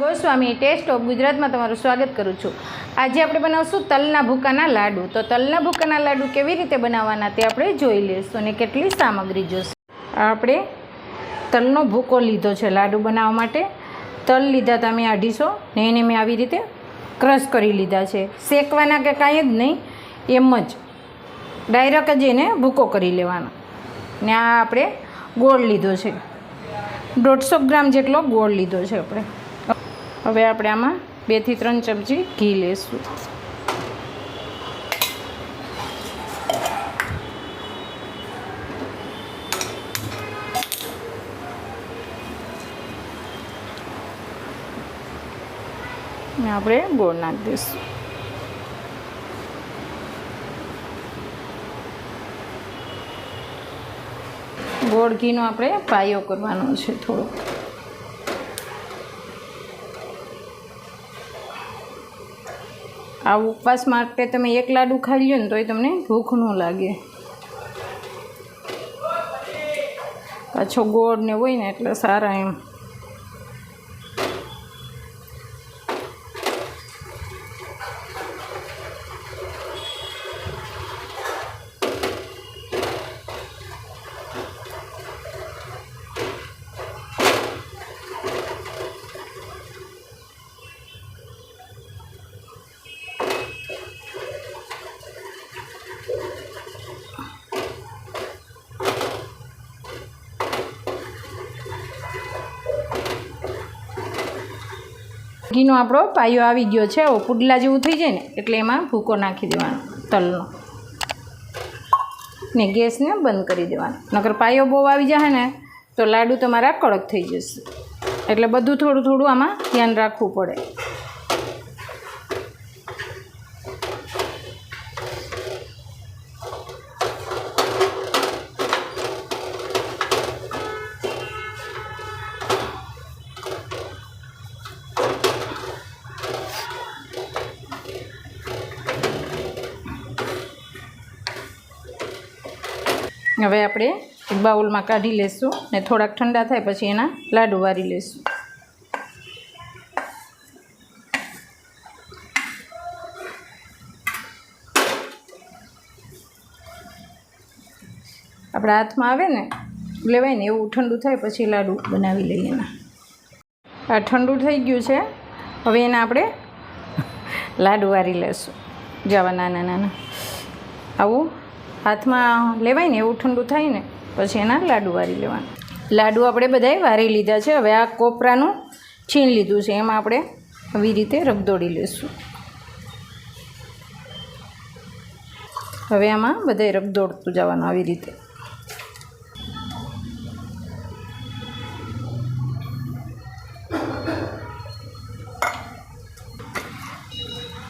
Goswami test of ગુજરાતમાં તમારું સ્વાગત કરું છું. આજે આપણે બનાવશું તલના ભૂકાના લાડુ. તો તલના ભૂકાના લાડુ કેવી રીતે બનાવવાના તે આપણે જોઈ લઈશું અને કેટલી સામગ્રી જોઈશે આપણે તલનો ભૂકો લીધો છે લાડુ બનાવવા માટે. તલ લીધા તમે અઢીસો ને એને મેં આવી રીતે ક્રશ કરી લીધા છે. શેકવાના કે કાંઈ જ નહીં, એમ જ. ડાયરેક્ટ જ એને ભૂકો કરી લેવાનો. ને આ આપણે ગોળ લીધો છે. દોઢસો ગ્રામ જેટલો ગોળ લીધો છે આપણે. હવે આપણે આમાં બેથી ત્રણ ચમચી ઘી લેશું. આપણે ગોળ નાખી દઈશું. ગોળ ઘીનો આપણે પાયો કરવાનો છે થોડો આ ઉપવાસ માટે તમે એક લાડુ ખાઈ લ્યો ને તોય તમને ભૂખ ન લાગે. પાછો ગોળ ને હોય ને એટલે સારા એમ. ઘીનો આપણો પાયો આવી ગયો છે આવો પુડલા જેવું થઈ જાય ને, એટલે એમાં ભૂકો નાખી દેવાનો, તલનો. ને ગેસને બંધ કરી દેવાનો. નકર પાયો બહુ આવી જાય ને, તો લાડુ તમારા કડક થઈ જશે. એટલે બધું થોડું થોડું આમાં ધ્યાન રાખવું પડે. હવે આપણે એક બાઉલમાં કાઢી લેશું ને થોડાક ઠંડા થાય પછી એના લાડુ વારી લેશું. આપણા હાથમાં આવે ને, લેવાય ને એવું ઠંડુ થાય પછી લાડુ બનાવી લઈએ એના. આ ઠંડુ થઈ ગયું છે, હવે એના આપણે લાડુ વારી લેશું. જવા નાના નાના. આવું. હાથમાં લેવાય ને એવું ઠંડુ થાય ને, પછી એના લાડુ વારી લેવાના. લાડુ આપણે બધાએ વારી લીધા છે. હવે આ કોપરાનું છીણ લીધું છે. એમાં આપણે આવી રીતે રગદોડી લઈશું હવે આમાં બધાએ રગદોડતું જવાનું આવી રીતે.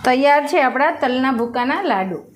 તૈયાર છે આપણા તલના ભૂકાના લાડુ.